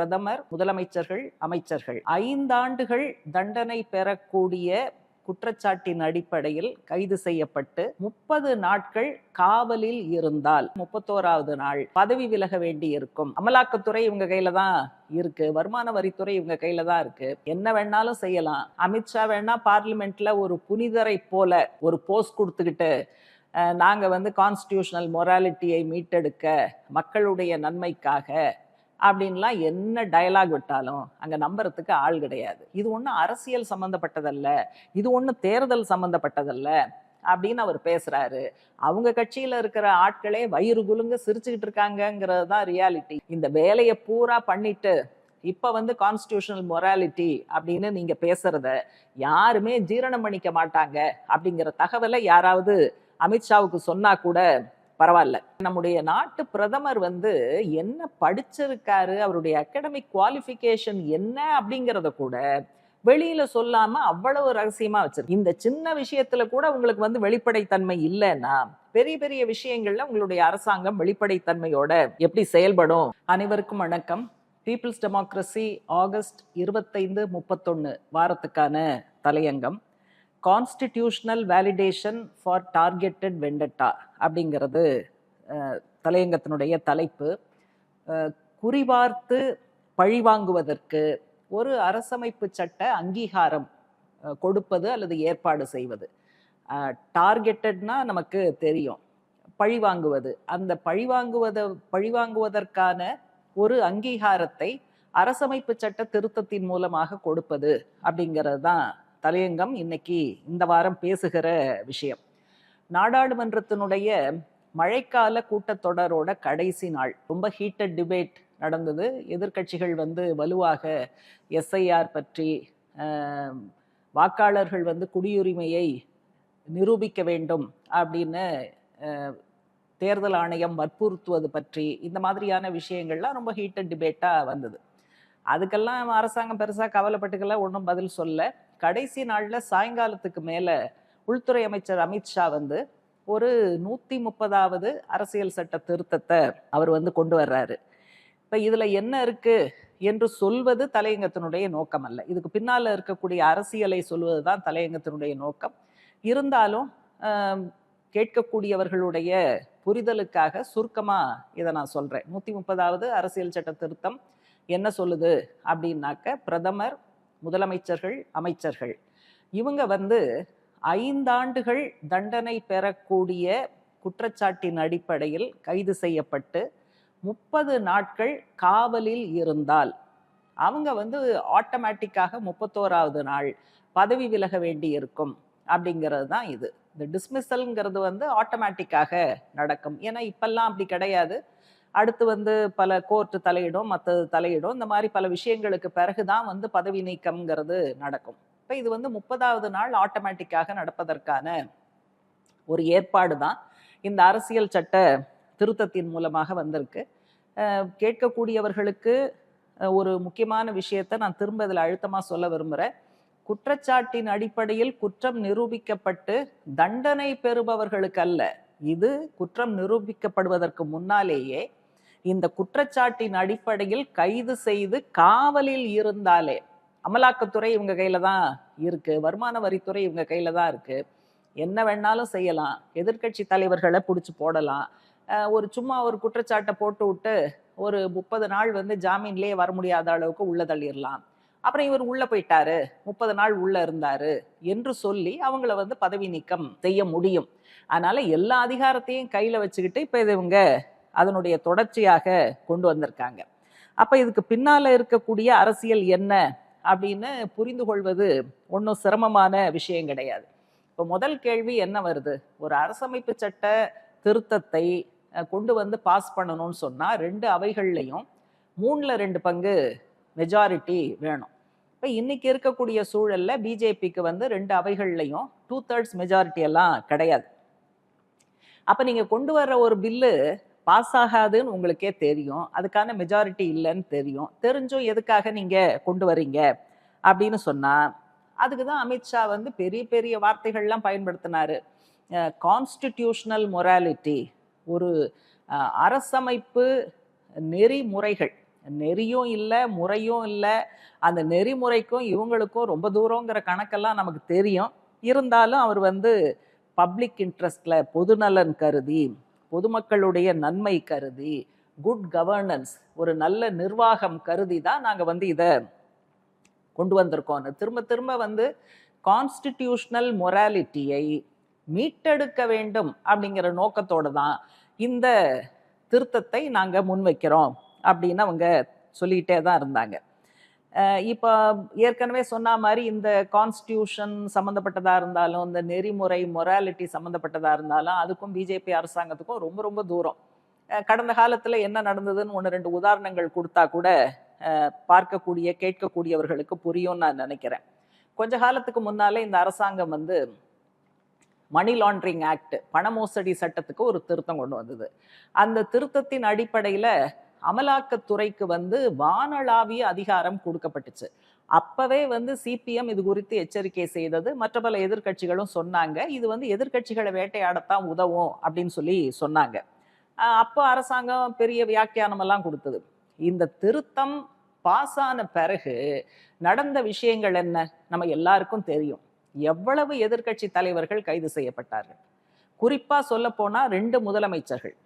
பிரதமர் முதலமைச்சர்கள் அமைச்சர்கள். ஐந்தாண்டுகள் தண்டனை பெறக்கூடிய குற்றச்சாட்டின் அடிப்படையில் கைது செய்யப்பட்டு முப்பது நாட்கள் காவலில் இருந்தால் முப்பத்தோராவது நாள் பதவி விலக வேண்டி இருக்கும் அமலாக்கத்துறை இவங்க கையில தான் இருக்கு. வருமான வரித்துறை இவங்க கையில தான் இருக்கு. என்ன வேணாலும் செய்யலாம். அமித்ஷா வேணா பார்லிமெண்ட்ல ஒரு புனிதரை போல ஒரு போஸ்ட் கொடுத்துக்கிட்டு நாங்கள் நாங்க வந்து கான்ஸ்டியூஷனல் மொராலிட்டியை மீட்டெடுக்க மக்களுடைய நன்மைக்காக அப்படின்லாம் என்ன டயலாக் விட்டாலும் அங்கே நம்புறதுக்கு ஆள் கிடையாது. இது ஒன்றும் அரசியல் சம்மந்தப்பட்டதல்ல இது ஒன்றும் தேர்தல் சம்மந்தப்பட்டதல்ல அப்படின்னு அவர் பேசுறாரு. அவங்க கட்சியில இருக்கிற ஆட்களே வயிறு குலுங்க சிரிச்சுக்கிட்டு இருக்காங்கங்கிறது தான் ரியாலிட்டி இந்த வேலையை பூரா பண்ணிட்டு இப்போ வந்து கான்ஸ்டியூஷனல் மொராலிட்டி அப்படின்னு நீங்க பேசுறத யாருமே ஜீரணம் பண்ணிக்க மாட்டாங்க அப்படிங்கிற தகவலை யாராவது அமித்ஷாவுக்கு சொன்னா கூட பரவாயில்ல. நம்முடைய நாட்டு பிரதமர் வந்து என்ன படிச்சிருக்காரு அவருடைய அகாடமிக் குவாலிஃபிகேஷன் என்ன அப்படிங்கிறத கூட வெளியில சொல்லாம அவ்வளவு ரகசியமா வச்சிருக்கு. இந்த சின்ன விஷயத்துல கூட உங்களுக்கு வந்து வெளிப்படைத்தன்மை இல்லைன்னா பெரிய பெரிய விஷயங்கள்ல உங்களுடைய அரசாங்கம் வெளிப்படைத்தன்மையோட எப்படி செயல்படும்? அனைவருக்கும் வணக்கம். பீப்புள்ஸ் டெமோக்ரஸி ஆகஸ்ட் இருபத்தைந்து முப்பத்தொன்னு வாரத்துக்கான தலையங்கம். Constitutional validation for targeted vendetta அப்படிங்கிறது தலையங்கத்தினுடைய தலைப்பு. குறிபார்த்து பழிவாங்குவதற்கு ஒரு அரசமைப்பு சட்ட அங்கீகாரம் கொடுப்பது அல்லது ஏற்பாடு செய்வது. டார்கெட்டட்னா நமக்கு தெரியும். பழிவாங்குவது. அந்த பழிவாங்குவத பழிவாங்குவதற்கான ஒரு அங்கீகாரத்தை அரசமைப்பு சட்ட திருத்தத்தின் மூலமாக கொடுப்பது அப்படிங்கிறது தான் தலையங்கம் இன்னைக்கு இந்த வாரம் பேசுகிற விஷயம். நாடாளுமன்றத்தினுடைய மழைக்கால கூட்டத்தொடரோட கடைசி நாள். ரொம்ப ஹீட்டட் டிபேட் நடந்தது. எதிர்க்கட்சிகள் வந்து வலுவாக எஸ்ஐஆர் பற்றி வாக்காளர்கள் வந்து குடியுரிமையை நிரூபிக்க வேண்டும் அப்படின்னு தேர்தல் ஆணையம் வற்புறுத்துவது பற்றி இந்த மாதிரியான விஷயங்கள்லாம் ரொம்ப ஹீட்டட் டிபேட்டாக வந்தது. அதுக்கெல்லாம் அரசாங்கம் பெருசாக கவலைப்பட்டுக்கல ஒன்றும் பதில் சொல்ல கடைசி நாளில் சாயங்காலத்துக்கு மேலே உள்துறை அமைச்சர் அமித்ஷா வந்து ஒரு நூற்றி முப்பதாவது அரசியல் சட்ட திருத்தத்தை அவர் வந்து கொண்டு வர்றாரு. இப்போ இதில் என்ன இருக்குது என்று சொல்வது தலையங்கத்தினுடைய நோக்கம் அல்ல. இதுக்கு பின்னால் இருக்கக்கூடிய அரசியலை சொல்வது தான் தலையங்கத்தினுடைய நோக்கம். இருந்தாலும் கேட்கக்கூடியவர்களுடைய புரிதலுக்காக சுருக்கமாக இதை நான் சொல்கிறேன் நூற்றி முப்பதாவது அரசியல் சட்ட திருத்தம் என்ன சொல்லுது அப்படின்னாக்க பிரதமர் முதலமைச்சர்கள் அமைச்சர்கள். இவங்க வந்து ஐந்தாண்டுகள் தண்டனை பெறக்கூடிய குற்றச்சாட்டின் அடிப்படையில் கைது செய்யப்பட்டு முப்பது நாட்கள் காவலில் இருந்தால் அவங்க வந்து ஆட்டோமேட்டிக்காக முப்பத்தோராவது நாள் பதவி விலக வேண்டி இருக்கும் அப்படிங்கிறது தான் இது. இந்த டிஸ்மிசல்ங்கிறது வந்து ஆட்டோமேட்டிக்காக நடக்கும். ஏன்னா இப்பெல்லாம் அப்படி கிடையாது. அடுத்து வந்து பல கோர்ட்டு தலையிடும் மற்றது தலையிடும். இந்த மாதிரி பல விஷயங்களுக்கு பிறகு தான் வந்து பதவி நீக்கம்ங்கிறது நடக்கும். இப்போ இது வந்து முப்பதாவது நாள் ஆட்டோமேட்டிக்காக நடப்பதற்கான ஒரு ஏற்பாடு தான் இந்த அரசியல் சட்ட திருத்தத்தின் மூலமாக வந்திருக்கு. கேட்கக்கூடியவர்களுக்கு ஒரு முக்கியமான விஷயத்தை நான் திரும்ப இதில் அழுத்தமாக சொல்ல விரும்புகிறேன் குற்றச்சாட்டின் அடிப்படையில் குற்றம் நிரூபிக்கப்பட்டு தண்டனை பெறுபவர்களுக்கு அல்ல. இது குற்றம் நிரூபிக்கப்படுவதற்கு முன்னாலேயே இந்த குற்றச்சாட்டின் அடிப்படையில் கைது செய்து காவலில் இருந்தாலே அமலாக்கத்துறை இவங்க கையில தான் இருக்கு வருமான வரித்துறை இவங்க கையில தான் இருக்கு. என்ன வேணாலும் செய்யலாம். எதிர்க்கட்சி தலைவர்களை பிடிச்சி போடலாம். ஒரு சும்மா ஒரு குற்றச்சாட்டை போட்டு விட்டு ஒரு முப்பது நாள் வந்து ஜாமீன்லேயே வர முடியாத அளவுக்கு உள்ள தள்ளிடலாம் அப்புறம் இவர் உள்ள போயிட்டாரு. முப்பது நாள் உள்ள இருந்தாரு என்று சொல்லி அவங்கள வந்து பதவி நீக்கம் செய்ய முடியும். அதனால எல்லா அதிகாரத்தையும் கையில வச்சுக்கிட்டு இப்ப இது இவங்க அதனுடைய தொடர்ச்சியாக கொண்டு வந்திருக்காங்க. அப்போ இதுக்கு பின்னால் இருக்கக்கூடிய அரசியல் என்ன அப்படின்னு புரிந்து கொள்வது ஒன்றும் சிரமமான விஷயம் கிடையாது. இப்போ முதல் கேள்வி என்ன வருது? ஒரு அரசமைப்பு சட்ட திருத்தத்தை கொண்டு வந்து பாஸ் பண்ணணும்னு சொன்னால் ரெண்டு அவைகள்லையும் மூணில் ரெண்டு பங்கு மெஜாரிட்டி வேணும். இப்போ இன்னைக்கு இருக்கக்கூடிய சூழலில் பிஜேபிக்கு வந்து ரெண்டு அவைகள்லையும் டூ தேர்ட்ஸ் மெஜாரிட்டி எல்லாம் கிடையாது. அப்போ நீங்கள் கொண்டு வர்ற ஒரு பில்லு பாஸ் ஆகாதுன்னு உங்களுக்கே தெரியும். அதுக்கான மெஜாரிட்டி இல்லைன்னு தெரியும். தெரிஞ்சும் எதுக்காக நீங்கள் கொண்டு வரீங்க? அப்படின்னு சொன்னால் அதுக்கு தான் அமித்ஷா வந்து பெரிய பெரிய வார்த்தைகள்லாம் பயன்படுத்தினார். கான்ஸ்டிடியூஷனல் மொராலிட்டி ஒரு அரசமைப்பு நெறிமுறைகள். நெறியும் இல்லை முறையும் இல்லை. அந்த நெறிமுறைக்கும் இவங்களுக்கும் ரொம்ப தூரங்கிற கணக்கெல்லாம் நமக்கு தெரியும். இருந்தாலும் அவர் வந்து பப்ளிக் இன்ட்ரெஸ்டில் பொதுநலன் கருதி பொதுமக்களுடைய நன்மை கருதி குட் கவர்னன்ஸ் ஒரு நல்ல நிர்வாகம் கருதி தான் நாங்கள் வந்து இதை கொண்டு வந்திருக்கோம். திரும்ப திரும்ப வந்து கான்ஸ்டிடியூஷனல் மொராலிட்டியை மீட்டெடுக்க வேண்டும் அப்படிங்கிற நோக்கத்தோடு தான் இந்த திருத்தத்தை நாங்கள் முன்வைக்கிறோம் அப்படின்னு அவங்க சொல்லிகிட்டே தான் இருந்தாங்க. இப்போ ஏற்கனவே சொன்ன மாதிரி இந்த கான்ஸ்டியூஷன் சம்மந்தப்பட்டதாக இருந்தாலும் இந்த நெறிமுறை மொராலிட்டி சம்மந்தப்பட்டதாக இருந்தாலும் அதுக்கும் பிஜேபி அரசாங்கத்துக்கும் ரொம்ப ரொம்ப தூரம். கடந்த காலத்தில் என்ன நடந்ததுன்னு ஒன்று ரெண்டு உதாரணங்கள் கொடுத்தா கூட பார்க்கக்கூடிய கேட்கக்கூடியவர்களுக்கு புரியும்னு நான் நினைக்கிறேன். கொஞ்ச காலத்துக்கு முன்னாலே இந்த அரசாங்கம் வந்து மணி லாண்ட்ரிங் ஆக்ட் பண மோசடி சட்டத்துக்கு ஒரு திருத்தம் கொண்டு வந்தது. அந்த திருத்தத்தின் அடிப்படையில் அமலாக்கத்துறைக்கு வந்து வானளாவிய அதிகாரம் கொடுக்கப்பட்டுச்சு. அப்பவே வந்து சிபிஎம் இது குறித்து எச்சரிக்கை செய்தது. மற்ற பல எதிர்க்கட்சிகளும் சொன்னாங்க. இது வந்து எதிர்க்கட்சிகளை வேட்டையாடத்தான் உதவும் அப்படின்னு சொல்லி சொன்னாங்க. அப்போ அரசாங்கம் பெரிய வியாக்கியானமெல்லாம் கொடுத்தது. இந்த திருத்தம் பாஸ் ஆன பிறகு நடந்த விஷயங்கள் என்ன? நம்ம எல்லாருக்கும் தெரியும். எவ்வளவு எதிர்க்கட்சி தலைவர்கள் கைது செய்யப்பட்டார்கள். குறிப்பாக சொல்ல போனால் ரெண்டு முதலமைச்சர்கள்.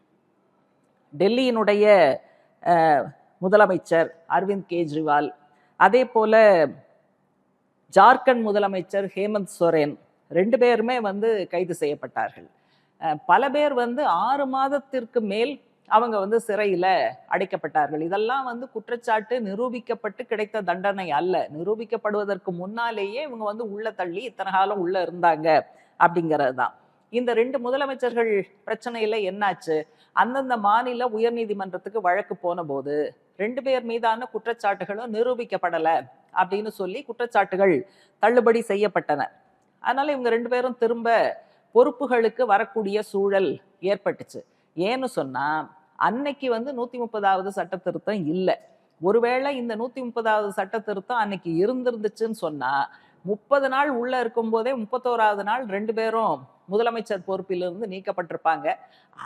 டெல்லியினுடைய முதலமைச்சர் அரவிந்த் கெஜ்ரிவால் அதே போல் ஜார்க்கண்ட் முதலமைச்சர் ஹேமந்த் சோரேன் ரெண்டு பேருமே வந்து கைது செய்யப்பட்டார்கள். பல பேர் வந்து ஆறு மாதத்திற்கு மேல் அவங்க வந்து சிறையில் அடைக்கப்பட்டார்கள். இதெல்லாம் வந்து குற்றச்சாட்டு நிரூபிக்கப்பட்டு கிடைத்த தண்டனை அல்ல. நிரூபிக்கப்படுவதற்கு முன்னாலேயே இவங்க வந்து உள்ள தள்ளி இத்தனை காலம் உள்ள இருந்தாங்க அப்படிங்கிறது தான் இந்த ரெண்டு முதலமைச்சர்கள் பிரச்சனையில என்னாச்சு? அந்தந்த மாநில உயர்நீதிமன்றத்துக்கு வழக்கு போன போது ரெண்டு பேர் மீதான குற்றச்சாட்டுகளும் நிரூபிக்கப்படல அப்படின்னு சொல்லி குற்றச்சாட்டுகள் தள்ளுபடி செய்யப்பட்டன. அதனால இவங்க ரெண்டு பேரும் திரும்ப பொறுப்புகளுக்கு வரக்கூடிய சூழல் ஏற்பட்டுச்சு. ஏன்னு சொன்னா அன்னைக்கு வந்து நூத்தி முப்பதாவது சட்ட திருத்தம் இல்லை. ஒருவேளை இந்த நூத்தி முப்பதாவது சட்ட திருத்தம் அன்னைக்கு இருந்திருந்துச்சுன்னு சொன்னா முப்பது நாள் உள்ள இருக்கும் போதே முப்பத்தோராவது நாள் ரெண்டு பேரும் முதலமைச்சர் பொறுப்பிலிருந்து நீக்கப்பட்டிருப்பாங்க.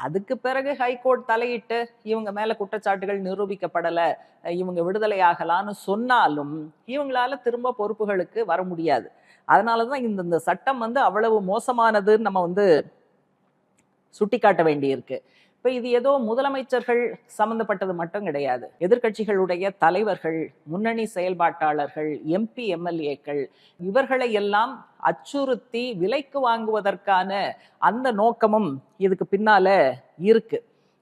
அதுக்கு பிறகு ஹைகோர்ட் தலையிட்டு இவங்க மேல குற்றச்சாட்டுகள் நிரூபிக்கப்படலை இவங்க விடுதலை ஆகலான்னு சொன்னாலும் இவங்களால திரும்ப பொறுப்புகளுக்கு வர முடியாது. அதனாலதான் இந்த இந்த சட்டம் வந்து அவ்வளவு மோசமானதுன்னு நம்ம வந்து சுட்டிக்காட்ட வேண்டியிருக்கு. இப்போ இது ஏதோ முதலமைச்சர்கள் சம்பந்தப்பட்டது மட்டும் கிடையாது. எதிர்க்கட்சிகளுடைய தலைவர்கள் முன்னணி செயல்பாட்டாளர்கள் எம்பி எம்எல்ஏக்கள் இவர்களை எல்லாம் அச்சுறுத்தி விலைக்கு வாங்குவதற்கான அந்த நோக்கமும் இதுக்கு பின்னால இருக்கு.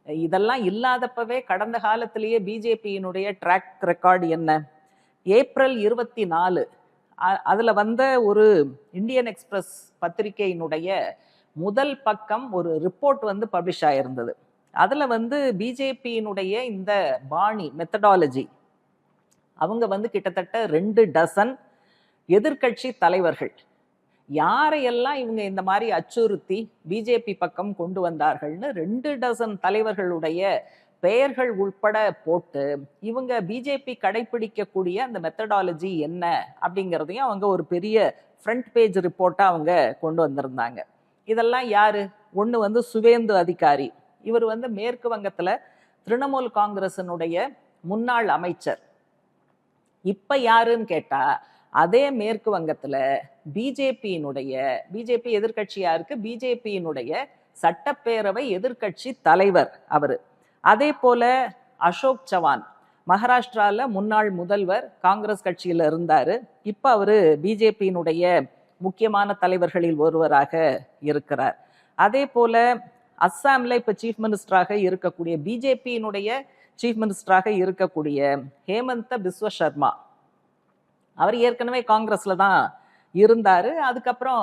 இதெல்லாம் இல்லாதப்பவே கடந்த காலத்திலேயே பிஜேபியினுடைய ட்ராக் ரெக்கார்டு என்ன? ஏப்ரல் இருபத்தி நாலு அதில் வந்த ஒரு இந்தியன் எக்ஸ்பிரஸ் பத்திரிகையினுடைய முதல் பக்கம் ஒரு ரிப்போர்ட் வந்து பப்ளிஷ் ஆயிருந்தது. அதில் வந்து பிஜேபியினுடைய இந்த பாணி மெத்தடாலஜி அவங்க வந்து கிட்டத்தட்ட ரெண்டு டசன் எதிர்க்கட்சி தலைவர்கள் யாரையெல்லாம் இவங்க இந்த மாதிரி அச்சுறுத்தி பிஜேபி பக்கம் கொண்டு வந்தார்கள்னு ரெண்டு டசன் தலைவர்களுடைய பெயர்கள் உள்பட போட்டு இவங்க பிஜேபி கடைபிடிக்கக்கூடிய அந்த மெத்தடாலஜி என்ன அப்படிங்கிறதையும் அவங்க ஒரு பெரிய ஃப்ரண்ட் பேஜ் ரிப்போர்ட்டாக அவங்க கொண்டு வந்திருந்தாங்க. இதெல்லாம் யார்? ஒன்று வந்து சுவேந்து அதிகாரி. இவர் வந்து மேற்கு வங்கத்தில் திரிணாமுல் காங்கிரஸினுடைய முன்னாள் அமைச்சர். இப்போ யாருன்னு கேட்டால் அதே மேற்கு வங்கத்தில் பிஜேபியினுடைய பிஜேபி எதிர்கட்சியா இருக்கு பிஜேபியினுடைய சட்டப்பேரவை எதிர்கட்சி தலைவர் அவர். அதே போல அசோக் சவான் மகாராஷ்டிராவில் முன்னாள் முதல்வர் காங்கிரஸ் கட்சியில் இருந்தார். இப்போ அவரு பிஜேபியினுடைய முக்கியமான தலைவர்களில் ஒருவராக இருக்கிறார். அதே போல அஸ்ஸாம்ல இப்போ சீஃப் மினிஸ்டராக இருக்கக்கூடிய பிஜேபியினுடைய சீஃப் மினிஸ்டராக இருக்கக்கூடிய ஹேமந்த பிஸ்வ சர்மா. அவர் ஏற்கனவே காங்கிரஸில் தான் இருந்தார். அதுக்கப்புறம்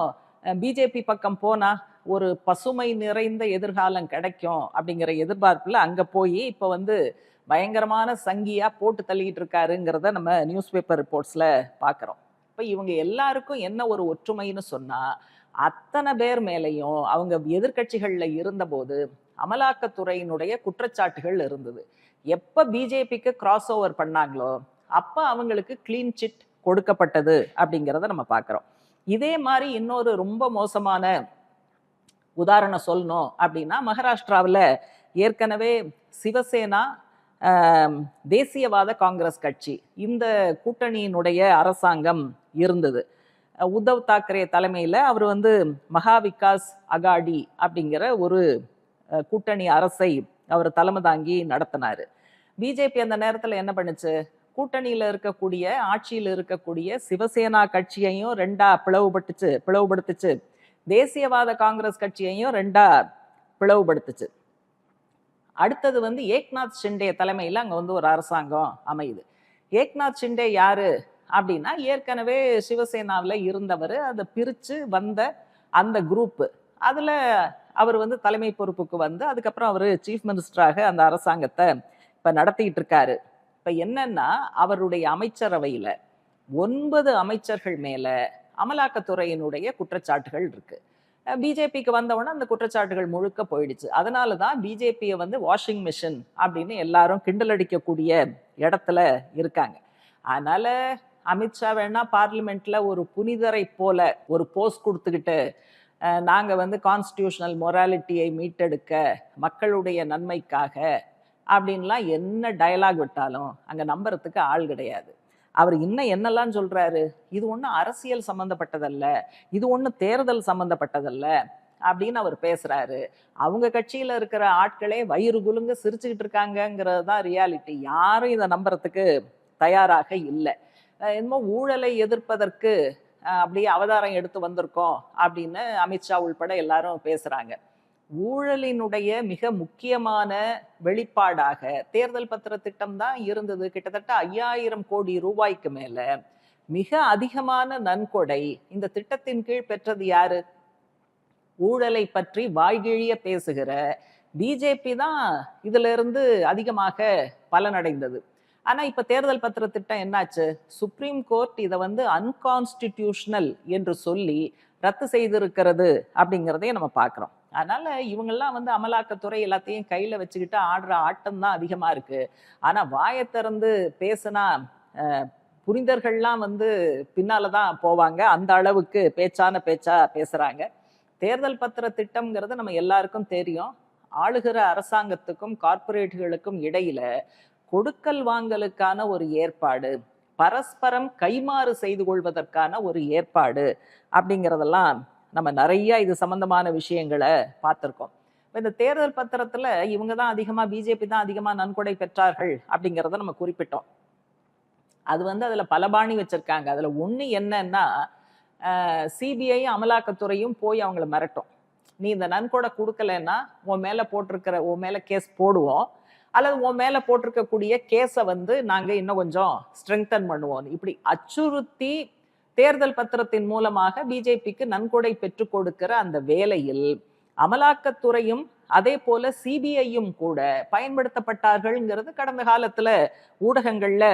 பிஜேபி பக்கம் போனால் ஒரு பசுமை நிறைந்த எதிர்காலம் கிடைக்கும் அப்படிங்கிற எதிர்பார்ப்பில் அங்கே போய் இப்போ வந்து பயங்கரமான சங்கியாக போட்டு தள்ளிக்கிட்டு இருக்காருங்கிறத நம்ம நியூஸ் பேப்பர் ரிப்போர்ட்ஸில் பார்க்குறோம் இப்போ இவங்க எல்லாருக்கும் என்ன ஒரு ஒற்றுமைன்னு சொன்னால் அத்தனை பேர் மேலேயும் அவங்க எதிர்கட்சிகளில் இருந்தபோது அமலாக்கத்துறையினுடைய குற்றச்சாட்டுகள் இருந்தது. எப்போ பிஜேபிக்கு கிராஸ் ஓவர் பண்ணாங்களோ அப்போ அவங்களுக்கு கிளீன் சிட் கொடுக்கப்பட்டது அப்படிங்கிறத நம்ம பார்க்குறோம். இதே மாதிரி இன்னொரு ரொம்ப மோசமான உதாரணம் சொல்லணும் அப்படின்னா மகாராஷ்டிராவில் ஏற்கனவே சிவசேனா தேசியவாத காங்கிரஸ் கட்சி இந்த கூட்டணியினுடைய அரசாங்கம் இருந்தது. உத்தவ் தாக்கரே தலைமையில் அவர் வந்து மகா விகாஸ் அகாடி அப்படிங்கிற ஒரு கூட்டணி அரசை அவர் தலைமை தாங்கி நடத்தினார். பிஜேபி அந்த நேரத்தில் என்ன பண்ணுச்சு? கூட்டணியில் இருக்கக்கூடிய ஆட்சியில் இருக்கக்கூடிய சிவசேனா கட்சியையும் ரெண்டா பிளவுபட்டுச்சு பிளவுபடுத்துச்சு. தேசியவாத காங்கிரஸ் கட்சியையும் ரெண்டா பிளவுபடுத்துச்சு. அடுத்தது வந்து ஏக்நாத் ஷிண்டே தலைமையில் அங்கே வந்து ஒரு அரசாங்கம் அமையுது. ஏக்நாத் ஷிண்டே யாரு அப்படின்னா ஏற்கனவே சிவசேனாவில் இருந்தவர் அதை பிரித்து வந்த அந்த குரூப்பு அதில் அவர் வந்து தலைமை பொறுப்புக்கு வந்து அதுக்கப்புறம் அவர் சீஃப் மினிஸ்டராக அந்த அரசாங்கத்தை இப்போ நடத்திக்கிட்டு இருக்காரு. இப்போ என்னன்னா அவருடைய அமைச்சரவையில் ஒன்பது அமைச்சர்கள் மேலே அமலாக்கத்துறையினுடைய குற்றச்சாட்டுகள் இருக்கு. பிஜேபிக்கு வந்தவொடனே அந்த குற்றச்சாட்டுகள் முழுக்க போயிடுச்சு. அதனால தான் பிஜேபியை வந்து வாஷிங் மிஷின் அப்படின்னு எல்லாரும் கிண்டல் அடிக்கக்கூடிய இடத்துல இருக்காங்க. அதனால அமித்ஷா வேணா பார்லிமெண்ட்ல ஒரு புனிதரை போல ஒரு போஸ்ட் கொடுத்துக்கிட்டு நாங்கள் வந்து கான்ஸ்டியூஷனல் மொராலிட்டியை மீட்டெடுக்க மக்களுடைய நன்மைக்காக அப்படின்லாம் என்ன டயலாக் விட்டாலும் அங்கே நம்புறதுக்கு ஆள் கிடையாது. அவர் இன்னும் என்னெல்லாம் சொல்கிறாரு இது ஒன்றும் அரசியல் சம்மந்தப்பட்டதல்ல இது ஒன்றும் தேர்தல் சம்மந்தப்பட்டதல்ல அப்படின்னு அவர் பேசுகிறாரு அவங்க கட்சியில் இருக்கிற ஆட்களே வயிறு குலுங்க சிரிச்சுக்கிட்டு இருக்காங்கங்கிறது தான் ரியாலிட்டி யாரும் இதை நம்புறதுக்கு தயாராக இல்லை. என்னமோ ஊழலை எதிர்ப்பதற்கு அப்படியே அவதாரம் எடுத்து வந்திருக்கோம் அப்படின்னு அமித்ஷா உள்பட எல்லாரும் பேசுகிறாங்க ஊழலினுடைய மிக முக்கியமான வெளிப்பாடாக தேர்தல் பத்திர திட்டம் தான் இருந்தது. கிட்டத்தட்ட ஐயாயிரம் கோடி ரூபாய்க்கு மேல மிக அதிகமான நன்கொடை இந்த திட்டத்தின் கீழ் பெற்றது யாரு? ஊழலை பற்றி வாய்கிழிய பேசுகிற பிஜேபி தான் இதுல இருந்து அதிகமாக பலனடைந்தது. ஆனா இப்ப தேர்தல் பத்திர திட்டம் என்னாச்சு? சுப்ரீம் கோர்ட் இதை வந்து அன்கான்ஸ்டிடியூஷனல் என்று சொல்லி ரத்து செய்திருக்கிறது அப்படிங்கிறதையும் நம்ம பார்க்குறோம். அதனால இவங்கெல்லாம் வந்து அமலாக்கத்துறை எல்லாத்தையும் கையில வச்சுக்கிட்டு ஆடுற ஆட்டம் தான் அதிகமா இருக்கு. ஆனா வாயை திறந்து பேசுனா புரிந்தர்கள்லாம் வந்து பின்னால தான் போவாங்க. அந்த அளவுக்கு பேச்சான பேச்சா பேசுறாங்க. தேர்தல் பத்திர திட்டம்ங்கிறது நம்ம எல்லாருக்கும் தெரியும். ஆளுகிற அரசாங்கத்துக்கும் கார்ப்பரேட்டுகளுக்கும் இடையில கொடுக்கல் வாங்கலுக்கான ஒரு ஏற்பாடு பரஸ்பரம் கைமாறு செய்து கொள்வதற்கான ஒரு ஏற்பாடு அப்படிங்கிறதெல்லாம் நம்ம நிறைய இது சம்பந்தமான விஷயங்களை பார்த்துருக்கோம். இந்த தேர்தல் பத்திரத்தில் இவங்க தான் அதிகமாக பிஜேபி தான் அதிகமாக நன்கொடை பெற்றார்கள் அப்படிங்கிறத நம்ம குறிப்பிட்டோம். அது வந்து அதில் பல பாணி வச்சுருக்காங்க. அதில் ஒன்று என்னன்னா சிபிஐ அமலாக்கத்துறையும் போய் அவங்கள மிரட்டும். நீ இந்த நன்கொடை கொடுக்கலன்னா உன் மேலே போட்டிருக்கிற உன் மேலே கேஸ் போடுவோம். அல்லது உன் மேலே போட்டிருக்கக்கூடிய கேஸை வந்து நாங்கள் இன்னும் கொஞ்சம் ஸ்ட்ரெங்தன் பண்ணுவோம். இப்படி அச்சுறுத்தி தேர்தல் பத்திரத்தின் மூலமாக பிஜேபிக்கு நன்கொடை பெற்றுக் கொடுக்கிற அந்த வேலையில் அமலாக்கத்துறையும் அதே போல சிபிஐயும் கூட பயன்படுத்தப்பட்டார்கள்ங்கிறது கடந்த காலத்துல ஊடகங்கள்ல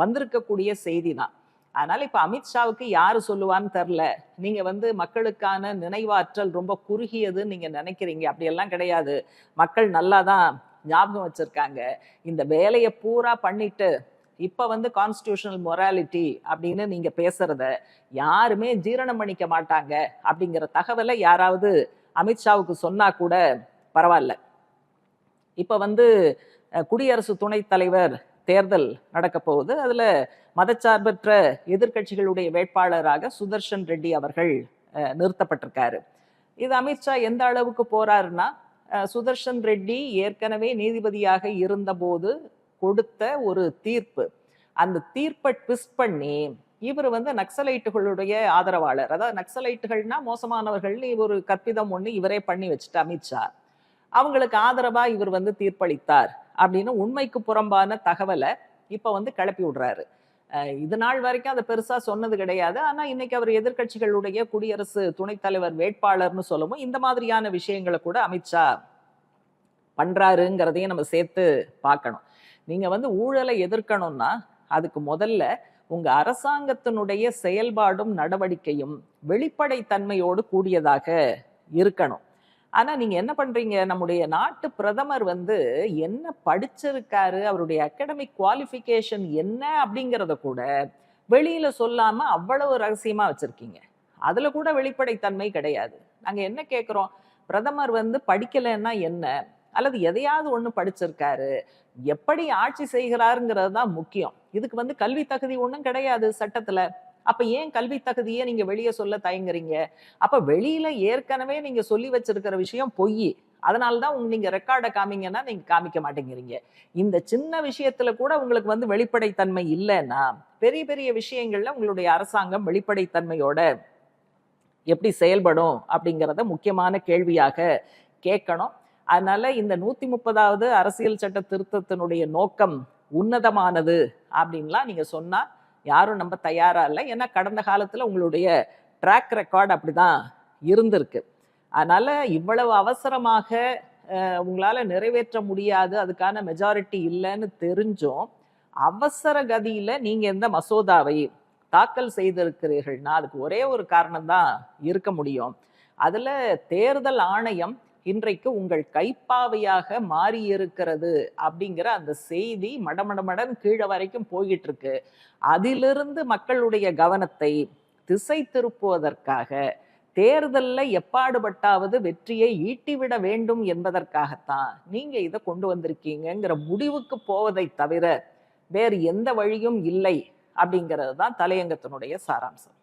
வந்திருக்கக்கூடிய செய்தி தான் அதனால இப்ப அமித்ஷாவுக்கு யாரு சொல்லுவான்னு தெரில. நீங்க வந்து மக்களுக்கான நினைவாற்றல் ரொம்ப குறுகியதுன்னு நீங்க நினைக்கிறீங்க. அப்படியெல்லாம் கிடையாது. மக்கள் நல்லா தான் ஞாபகம் வச்சிருக்காங்க. இந்த வேலையை பூரா பண்ணிட்டு இப்போ வந்து கான்ஸ்டியூஷனல் மொராலிட்டி அப்படின்னு நீங்கள் பேசுறத யாருமே ஜீரணம் பண்ணிக்க மாட்டாங்க அப்படிங்கிற தகவலை யாராவது அமித்ஷாவுக்கு சொன்னால் கூட பரவாயில்ல. இப்போ வந்து குடியரசு துணைத் தலைவர் தேர்தல் நடக்க போகுது. அதில் மதச்சார்பற்ற எதிர்க்கட்சிகளுடைய வேட்பாளராக சுதர்ஷன் ரெட்டி அவர்கள் நிறுத்தப்பட்டிருக்காரு. இது அமித்ஷா எந்த அளவுக்கு போறாருன்னா சுதர்ஷன் ரெட்டி ஏற்கனவே நீதிபதியாக இருந்தபோது கொடுத்த ஒரு தீர்ப்பு. அந்த தீர்ப்பை ட்விஸ்ட் பண்ணி இவர் வந்து நக்சலைட்டுகளுடைய ஆதரவாளர். அதாவது நக்சலைட்டுகள்னா மோசமானவர்கள்னு ஒரு கற்பிதம் ஒண்ணு இவரே பண்ணி வச்சுட்டு அமித்ஷா அவங்களுக்கு ஆதரவா இவர் வந்து தீர்ப்பளித்தார் அப்படின்னு உண்மைக்கு புறம்பான தகவலை இப்போ வந்து கிளப்பி விடுறாரு. அஹ் இது நாள் வரைக்கும் அதை பெருசா சொன்னது கிடையாது. ஆனா இன்னைக்கு அவர் எதிர்க்கட்சிகளுடைய குடியரசு துணைத் தலைவர் வேட்பாளர்னு சொல்லவும் இந்த மாதிரியான விஷயங்களை கூட அமித்ஷா பண்றாருங்கிறதையும் நம்ம சேர்த்து பார்க்கணும். நீங்கள் வந்து ஊழலை எதிர்க்கணும்னா அதுக்கு முதல்ல உங்க அரசாங்கத்தினுடைய செயல்பாடும் நடவடிக்கையும் வெளிப்படைத்தன்மையோடு கூடியதாக இருக்கணும். ஆனால் நீங்கள் என்ன பண்ணுறீங்க நம்முடைய நாட்டு பிரதமர் வந்து என்ன படிச்சிருக்காரு? அவருடைய அகாடமிக் குவாலிஃபிகேஷன் என்ன அப்படிங்கிறத கூட வெளியில் சொல்லாமல் அவ்வளவு ரகசியமாக வச்சுருக்கீங்க. அதில் கூட வெளிப்படைத்தன்மை கிடையாது. நாங்கள் என்ன கேட்குறோம் பிரதமர் வந்து படிக்கலைன்னா என்ன? அல்லது எதையாவது ஒன்று படிச்சிருக்காரு. எப்படி ஆட்சி செய்கிறாருங்கிறது தான் முக்கியம். இதுக்கு வந்து கல்வி தகுதி ஒன்றும் கிடையாது சட்டத்தில். அப்ப ஏன் கல்வி தகுதியை நீங்க வெளியே சொல்ல தயங்குறீங்க? அப்ப வெளியில ஏற்கனவே நீங்க சொல்லி வச்சிருக்கிற விஷயம் பொய். அதனாலதான் உங்க நீங்க ரெக்கார்டை காமிங்கன்னா நீங்க காமிக்க மாட்டேங்கிறீங்க. இந்த சின்ன விஷயத்துல கூட உங்களுக்கு வந்து வெளிப்படைத்தன்மை இல்லைன்னா பெரிய பெரிய விஷயங்கள்ல உங்களுடைய அரசாங்கம் வெளிப்படைத்தன்மையோட எப்படி செயல்படும் அப்படிங்கிறத முக்கியமான கேள்வியாக கேட்கணும். அதனால இந்த நூற்றி முப்பதாவது அரசியல் சட்ட திருத்தத்தினுடைய நோக்கம் உன்னதமானது அப்படின்லாம் நீங்கள் சொன்னால் யாரும் நம்ம தயாராக இல்லை. ஏன்னா கடந்த காலத்தில் உங்களுடைய ட்ராக் ரெக்கார்ட் அப்படிதான் இருந்திருக்கு. அதனால் இவ்வளவு அவசரமாக உங்களால் நிறைவேற்ற முடியாது அதுக்கான மெஜாரிட்டி இல்லைன்னு தெரிஞ்சும். அவசர கதியில் நீங்கள் இந்த மசோதாவை தாக்கல் செய்திருக்கிறீர்கள்னா அதுக்கு ஒரே ஒரு காரணம் தான் இருக்க முடியும். அதில் தேர்தல் ஆணையம் இன்றைக்கு உங்கள் கைப்பாவையாக மாறி இருக்கிறது அப்படிங்கிற அந்த செய்தி மடமடமடன் கீழே வரைக்கும் போயிட்டு இருக்கு அதிலிருந்து மக்களுடைய கவனத்தை திசை திருப்புவதற்காக தேர்தலில் எப்பாடுபட்டாவது வெற்றியை ஈட்டிவிட வேண்டும் என்பதற்காகத்தான் நீங்கள் இதை கொண்டு வந்திருக்கீங்கங்கிற முடிவுக்கு போவதை தவிர வேறு எந்த வழியும் இல்லை அப்படிங்கிறது தான் தலையங்கத்தினுடைய சாராம்சம்.